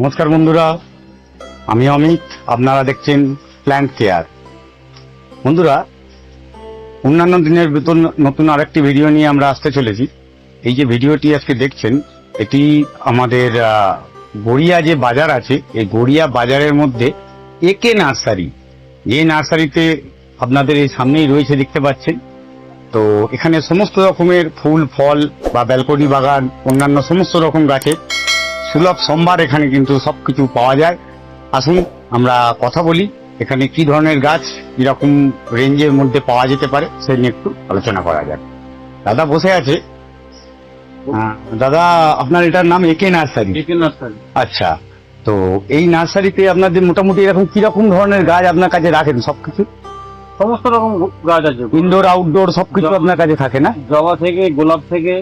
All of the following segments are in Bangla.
নমস্কার বন্ধুরা, আমি অমিত, আপনারা দেখছেন প্ল্যান্ট কেয়ার বন্ধুরা, অন্যান্য দিনের বেতন নতুন আরেকটি ভিডিও নিয়ে আমরা আসতে চলেছি। এই যে ভিডিওটি আজকে দেখছেন, এটি আমাদের গড়িয়া যে বাজার আছে, এই গড়িয়া বাজারের মধ্যে একে নার্সারি যে নার্সারিতে আপনাদের এই সামনেই রয়েছে, দেখতে পাচ্ছেন। তো এখানে সমস্ত রকমের ফুল, ফল বা ব্যালকনি বাগান, অন্যান্য সমস্ত রকম গাছের সুলভ সম্ভার এখানে কিন্তু সবকিছু পাওয়া যায়। আসুন আমরা কথা বলি এখানে কি ধরনের গাছ কীরকম রেঞ্জের মধ্যে পাওয়া যেতে পারে সে নিয়ে একটু আলোচনা করা যাক। দাদা বসে আছে। আহ, দাদা আপনার এটার নাম একে নার্সারি একে নার্সারি আচ্ছা তো এই নার্সারিতে আপনাদের মোটামুটি এরকম কীরকম ধরনের গাছ আপনার কাছে রাখেন সবকিছু? সমস্ত রকম গাছ আছে। ইনডোর আউটডোর সবকিছু আপনার কাছে থাকে না? জবা থেকে গোলাপ থেকে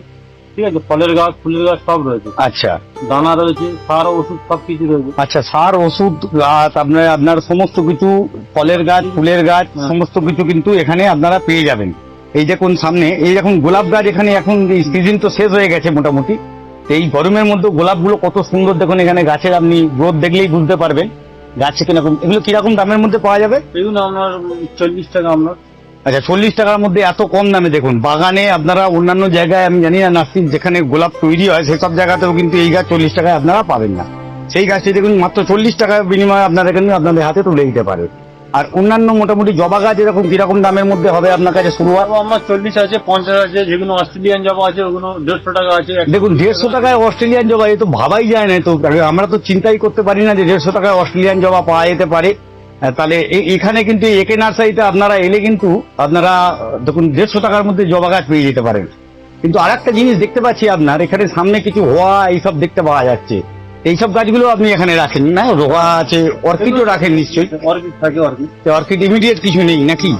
ঠিক আছে ফলের গাছ ফুলের গাছ সব রয়েছে। আচ্ছা। দানা রয়েছে সার ওষুধ সব কিছু রয়েছে। আচ্ছা সার ওষুধ গাছ আপনার আপনার সমস্ত কিছু ফলের গাছ ফুলের গাছ হ্যাঁ। সমস্ত কিছু কিন্তু এখানে আপনারা পেয়ে যাবেন। এই দেখুন সামনে এই দেখুন গোলাপ গাছ এখানে এখন সিজন তো শেষ হয়ে গেছে মোটামুটি। এই গরমের মধ্যে গোলাপগুলো কত সুন্দর দেখুন এখানে গাছের আপনি গ্রোথ দেখলেই বুঝতে পারবেন। গাছে কীরকম এগুলো কীরকম দামের মধ্যে পাওয়া যাবে? এগুলো আপনার চল্লিশ টাকা আপনার। আচ্ছা চল্লিশ টাকার মধ্যে এত কম দামে দেখুন বাগানে আপনারা অন্যান্য জায়গায় আমি জানি না নার্সিং যেখানে গোলাপ তৈরি হয় সেসব জায়গাতেও কিন্তু এই গাছ চল্লিশ টাকায় আপনারা পাবেন না। সেই গাছটি দেখুন মাত্র চল্লিশ টাকার বিনিময়ে আপনারা এখানে আপনাদের হাতে তুলে দিতে পারে আর অন্যান্য মোটামুটি জবা গাছ এরকম কীরকম দামের মধ্যে হবে আপনার কাছে শুরু হয়? আমার চল্লিশ আছে পঞ্চাশ আছে যেগুলো অস্ট্রেলিয়ান জবা আছে ওগুলো দেড়শো টাকা আছে দেখুন দেড়শো টাকায় অস্ট্রেলিয়ান জবা এ তো ভাবাই যায় না তো আমরা তো চিন্তাই করতে পারি না যে দেড়শো টাকায় অস্ট্রেলিয়ান জবা পাওয়া যেতে পারে। তাহলে এখানে কিন্তু একে নার্সারিতে আপনারা এলে কিন্তু আপনারা দেখুন দেড়শো টাকার মধ্যে জবা গাছ পেয়ে যেতে পারেন। কিন্তু আর একটা জিনিস দেখতে পাচ্ছি আপনার এখানে সামনে কিছু হোয়া এইসব দেখতে পাওয়া যাচ্ছে। এইসব গাছগুলো আপনি এখানে রাখেন না? রোয়া আছে অর্কিডও রাখেন নিশ্চয়ই। অর্কিড থাকে অর্কিড। অর্কিড ইমিডিয়েট কিছু নেই নাকি?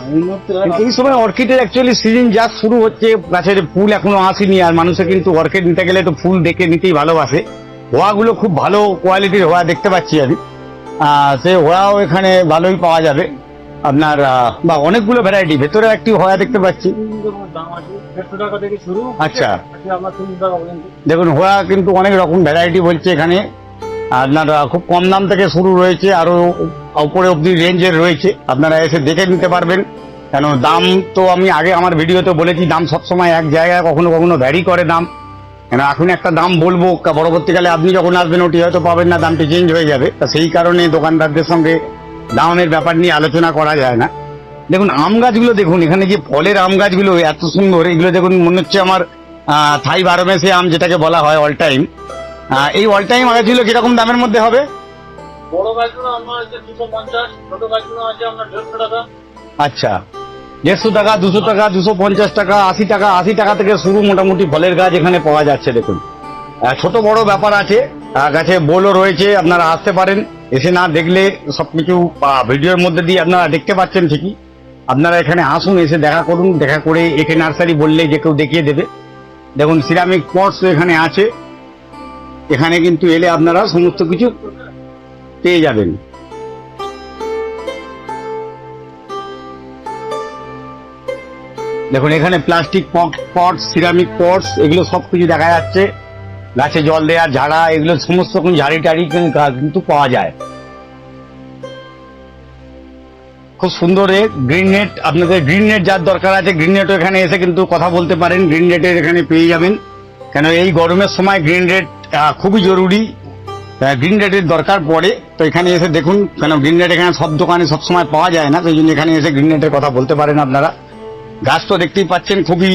এই সময় অর্কিডের অ্যাকচুয়ালি সিজন যা শুরু হচ্ছে গাছের ফুল এখনও আসেনি আর মানুষে কিন্তু অর্কিড নিতে গেলে তো ফুল দেখে নিতেই ভালোবাসে। হোয়াগুলো খুব ভালো কোয়ালিটির হোয়া দেখতে পাচ্ছি আমি। সে হোয়াও এখানে ভালোই পাওয়া যাবে। আপনার বা অনেকগুলো ভ্যারাইটি ভেতরে একটি হোয়া দেখতে পাচ্ছি। আচ্ছা। দেখুন হোয়া কিন্তু অনেক রকম ভ্যারাইটি বলছে এখানে। আপনার খুব কম দাম থেকে শুরু রয়েছে, আরও উপরে অব্দি রেঞ্জের রয়েছে। আপনারা এসে দেখে নিতে পারবেন। কেন, দাম তো আমি আগে আমার ভিডিওতে বলেছি, দাম সবসময় এক জায়গায় কখনো কখনো ভ্যারি করে দাম। কেন এখন একটা দাম বলব পরবর্তীকালে আপনি যখন আসবেন ওটি হয়তো পাবেন না দামটি চেঞ্জ হয়ে যাবে। তা সেই কারণে দোকানদারদের সঙ্গে দামের ব্যাপার নিয়ে আলোচনা করা যায় না। দেখুন আম গাছগুলো দেখুন এখানে যে ফলের আম গাছগুলো এত সুন্দর এগুলো দেখুন মনে হচ্ছে আমার থাই বারো মেসে আম যেটাকে বলা হয় অল টাইম এই অল টাইম গাছগুলো কীরকম দামের মধ্যে হবে? বড় গাছগুলো আমার আছে দুশো পঞ্চাশ ছোট গাছগুলো আছে আপনার দেড়শো টাকা। আচ্ছা। দেড়শো টাকা দুশো টাকা দুশো পঞ্চাশ টাকা আশি টাকা আশি টাকা থেকে শুরু মোটামুটি ফলের গাছ এখানে পাওয়া যাচ্ছে দেখুন। ছোট বড় ব্যাপার আছে। গাছে বোলও রয়েছে আপনারা আসতে পারেন। এসে না দেখলে সবকিছু আহ, ভিডিওর মধ্যে দিয়ে আপনারা দেখতে পাচ্ছেন ঠিকই। আপনারা এখানে আসুন এসে দেখা করুন দেখা করে একে নার্সারি বললে যে কেউ দেখিয়ে দেবে। দেখুন সিরামিক পটস এখানে আছে। এখানে কিন্তু এলে আপনারা সমস্ত কিছু পেয়ে যাবেন। দেখুন, এখানে প্লাস্টিক পট সিরামিক পটস এগুলো সব কিছু দেখা যাচ্ছে। গাছে জল দেওয়ার ঝাড়া, এগুলো সমস্ত রকম ঝাড়ি টাড়ি কিন্তু পাওয়া যায়। খুব সুন্দর গ্রিন নেট আপনাদের গ্রিন নেট যার দরকার আছে গ্রিন এখানে এসে কিন্তু কথা বলতে পারেন গ্রিন নেটের এখানে পেয়ে যাবেন। কেন, এই গরমের সময় গ্রিন রেট খুবই জরুরি। গ্রিন রেটের দরকার পড়ে। তো এখানে এসে দেখুন, কেন গ্রিন রেট এখানে সব দোকানে সবসময় পাওয়া যায় না, সেই জন্য এখানে এসে গ্রিন রেটের কথা বলতে পারেন আপনারা। গাছ তো দেখতেই পাচ্ছেন, খুবই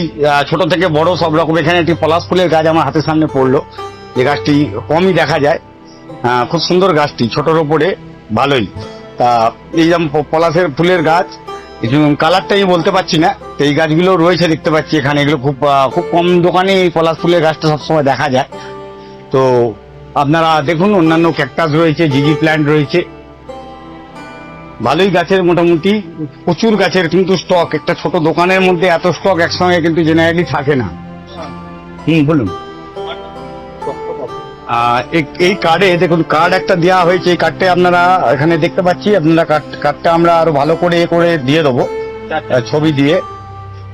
ছোট থেকে বড় সব রকম। এখানে একটি পলাশ ফুলের গাছ আমার হাতের সামনে পড়ল। যে গাছটি কমই দেখা যায়। খুব সুন্দর গাছটি, ছোটর ওপরে ভালোই। তা, এই যেমন পলাশের ফুলের গাছ কালারটা আমি বলতে পারছি না। তো এই গাছগুলো রয়েছে, দেখতে পাচ্ছি এখানে। এগুলো খুব খুব কম দোকানে এই পলাশ ফুলের গাছটা সবসময় দেখা যায়। তো, আপনারা দেখুন, অন্যান্য ক্যাকটাস রয়েছে জিজি প্ল্যান্ট রয়েছে। ভালোই গাছের মোটামুটি, প্রচুর গাছের কিন্তু স্টক একটা ছোট দোকানের মধ্যে এত স্টক একসঙ্গে কিন্তু জেনারেলি থাকে না। হুম, বলুন। এই কার্ডে দেখুন কার্ড একটা দেওয়া হয়েছে, এই কার্ডটা আপনারা এখানে দেখতে পাচ্ছি, আপনারা কার্ডটা আমরা আরও ভালো করে এ করে দিয়ে দেবো ছবি দিয়ে।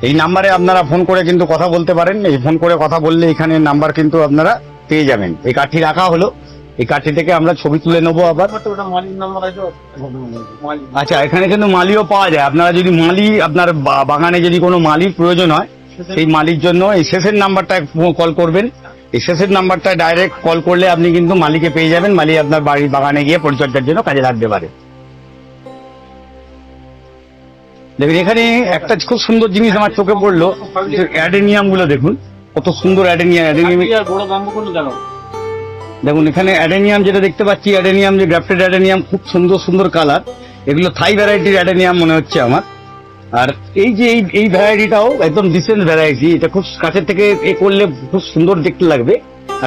এই নাম্বারে আপনারা ফোন করে কিন্তু কথা বলতে পারেন, এই ফোন করে কথা বললে এখানে নাম্বার কিন্তু আপনারা পেয়ে যাবেন। এই কার্ডটি রাখা হলো। এই কাঠি থেকে আমরা ছবি তুলে নেব আবার। আচ্ছা এখানে কিন্তু মালিও পাওয়া যায়। আপনারা যদি মালি আপনার বাগানে যদি কোনো মালির প্রয়োজন হয় সেই মালির জন্য এই শেষের নাম্বারটা কল করবেন। এই শেষের নাম্বারটা ডাইরেক্ট কল করলে আপনি কিন্তু মালিকে পেয়ে যাবেন। মালি আপনার বাড়ির বাগানে গিয়ে পরিচর্যার জন্য কাজে লাগতে পারে। দেখুন এখানে একটা খুব সুন্দর জিনিস আমার চোখে পড়ল। অ্যাডেনিয়ামগুলো দেখুন কত সুন্দর অ্যাডেনিয়াম অ্যাডেনিয়াম দেখুন, এখানে অ্যাডেনিয়াম যেটা দেখতে পাচ্ছি, অ্যাডেনিয়াম যে গ্রাফটেড অ্যাডেনিয়াম, খুব সুন্দর সুন্দর কালার। এগুলো থাই ভ্যারাইটির অ্যাডেনিয়াম মনে হচ্ছে আমার। আর এই যে এই ভ্যারাইটিটাও একদম ডিসেন্ট ভ্যারাইটি এটা খুব কাছের থেকে এ করলে খুব সুন্দর দেখতে লাগবে।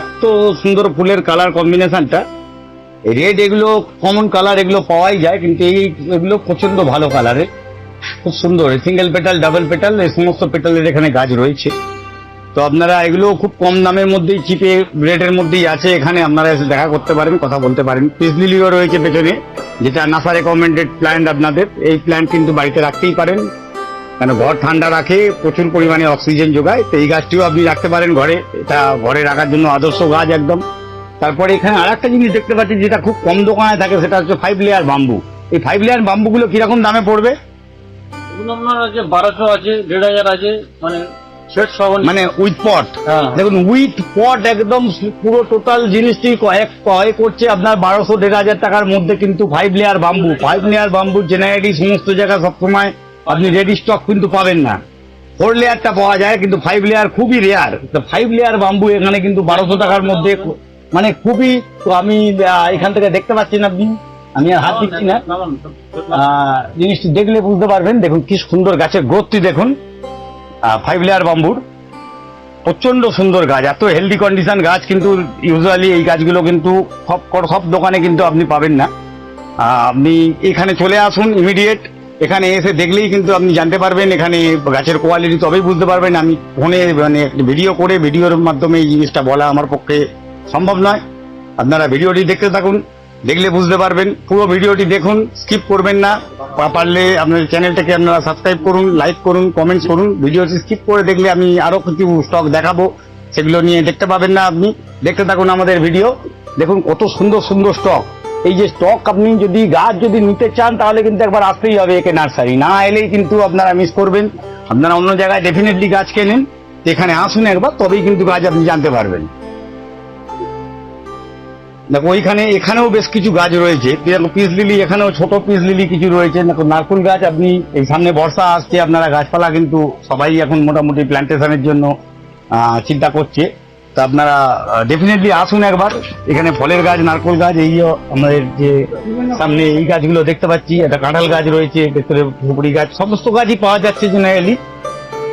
এত সুন্দর ফুলের কালার কম্বিনেশনটা রেড এগুলো কমন কালার এগুলো পাওয়াই যায়, কিন্তু এই এগুলো প্রচণ্ড ভালো কালারের খুব সুন্দর সিঙ্গেল পেটাল ডাবল পেটাল এই সমস্ত পেটালের এখানে গাছ রয়েছে। তো আপনারা এগুলো খুব কম দামের মধ্যেই চিপে রেটের মধ্যেই আছে এখানে। আপনারা এসে দেখা করতে পারেন, কথা বলতে পারেন। পিস লিলিও রয়েছে পেছনে, যেটা নাসা রেকমেন্ডেড প্ল্যান্ট আপনাদের। এই প্ল্যান্ট কিন্তু বাড়িতে রাখতেই পারেন। কেন, ঘর ঠান্ডা রাখে, প্রচুর পরিমাণে অক্সিজেন যোগায়। তো এই গাছটিও আপনি রাখতে পারেন ঘরে। এটা ঘরে রাখার জন্য আদর্শ গাছ একদম। তারপরে এখানে আর একটা জিনিস দেখতে পাচ্ছি, যেটা খুব কম দোকানে থাকে, সেটা হচ্ছে ফাইভ লেয়ার বাম্বু এই ফাইভ লেয়ার বাম্বুগুলো কীরকম দামে পড়বে? আপনার আছে বারোশো আছে, দেড় হাজার আছে মানে মানে উইথ পট হ্যাঁ। দেখুন উইথ পট একদম পুরো টোটাল জিনিসটি কয়েক কয় করছে আপনার বারোশো দেড় হাজার টাকার মধ্যে কিন্তু five layer bamboo five layer bamboo generally সমস্ত জায়গায় সবসময় আপনি রেডি স্টক কিন্তু পাবেন না। ফোর লেয়ারটা পাওয়া যায় কিন্তু ফাইভ লেয়ার খুবই রেয়ার তো ফাইভ লেয়ার বাম্বু এখানে কিন্তু বারোশো টাকার মধ্যে মানে খুবই তো আমি এখান থেকে দেখতে পাচ্ছি না আপনি। আমি আর হাত দিচ্ছি না। জিনিসটি দেখলে বুঝতে পারবেন। দেখুন কি সুন্দর গাছের গ্রোথটি দেখুন। ফাইভ লেয়ার বাম্বুর প্রচণ্ড সুন্দর গাছ, এত হেলদি কন্ডিশন গাছ কিন্তু ইউজুয়ালি এই গাছগুলো কিন্তু সব সব দোকানে কিন্তু আপনি পাবেন না। আপনি এখানে চলে আসুন ইমিডিয়েট এখানে এসে দেখলেই কিন্তু আপনি জানতে পারবেন, এখানে গাছের কোয়ালিটি তবেই বুঝতে পারবেন। আমি ফোনে মানে ভিডিও করে ভিডিওর মাধ্যমে এই জিনিসটা বলা আমার পক্ষে সম্ভব নয়। আপনারা ভিডিওটি দেখতে থাকুন। দেখলে বুঝতে পারবেন। পুরো ভিডিওটি দেখুন স্কিপ করবেন না। পারলে আপনার চ্যানেলটাকে আপনারা সাবস্ক্রাইব করুন লাইক করুন কমেন্টস করুন। ভিডিওটি স্কিপ করে দেখলে আমি আরও কিছু স্টক দেখাবো। সেগুলো নিয়ে দেখতে পাবেন না আপনি। দেখতে থাকুন আমাদের ভিডিও দেখুন কত সুন্দর সুন্দর স্টক এই যে স্টক আপনি যদি গাছ যদি নিতে চান, তাহলে কিন্তু একবার আসতেই হবে একে নার্সারি না এলেই কিন্তু আপনারা মিস করবেন। আপনারা অন্য জায়গায় ডেফিনেটলি গাছ কেনেন। এখানে আসুন একবার, তবেই কিন্তু গাছ আপনি জানতে পারবেন। দেখো, ওইখানে, এখানেও বেশ কিছু গাছ রয়েছে। যেরকম পিস লিলি, এখানেও ছোট পিস লিলি কিছু রয়েছে। দেখো, নারকুল গাছ আপনি, এই সামনে বর্ষা আসছে, আপনারা গাছপালা কিন্তু সবাই এখন মোটামুটি প্ল্যান্টেশনের জন্য চিন্তা করছে। তা আপনারা ডেফিনেটলি আসুন একবার। এখানে ফলের গাছ, নারকোল গাছ, এই আমাদের যে সামনে এই গাছগুলো দেখতে পাচ্ছি, একটা কাঁঠাল গাছ রয়েছে, ভেতরে ধুপড়ি গাছ, সমস্ত গাছই পাওয়া যাচ্ছে জেনারেলি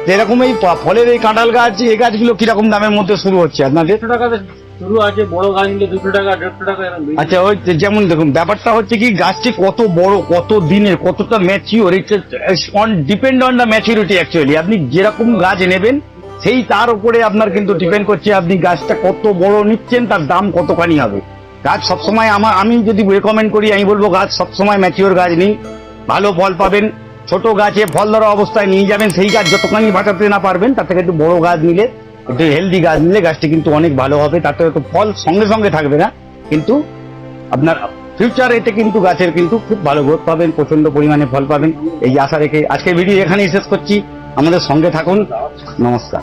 যেরকম এই ফলের এই কাঁঠাল গাছ, এই গাছগুলো কীরকম দামের মধ্যে শুরু হচ্ছে আপনাদের? টাকা আচ্ছা ওই যেমন দেখুন, ব্যাপারটা হচ্ছে কি, গাছটি কত বড়, কত দিনের, কতটা ম্যাচিওর ডিপেন্ড অন অ্যাকচুয়ালি আপনি যেরকম গাছ নেবেন, সেই তার উপরে আপনার কিন্তু ডিপেন্ড করছে আপনি গাছটা কত বড় নিচ্ছেন, তার দাম কতখানি হবে। গাছ সবসময় আমার, আমি যদি রেকমেন্ড করি, আমি বলব গাছ সবসময় ম্যাচিওর গাছ নিন ভালো ফল পাবেন, ছোট গাছে ফল ধরা অবস্থায় নিয়ে যাবেন, সেই গাছ যতখানি বাঁচাতে না পারবেন, তার থেকে একটু বড় গাছ নিলে একটু হেলদি গাছ নিলে গাছটি কিন্তু অনেক ভালো হবে তাতে হয়তো ফল সঙ্গে সঙ্গে থাকবে না। কিন্তু আপনার ফিউচার এতে কিন্তু গাছের কিন্তু খুব ভালো গ্রোথ পাবেন প্রচণ্ড পরিমাণে ফল পাবেন। এই আশা রেখে আজকে ভিডিও এখানেই শেষ করছি। আমাদের সঙ্গে থাকুন। নমস্কার।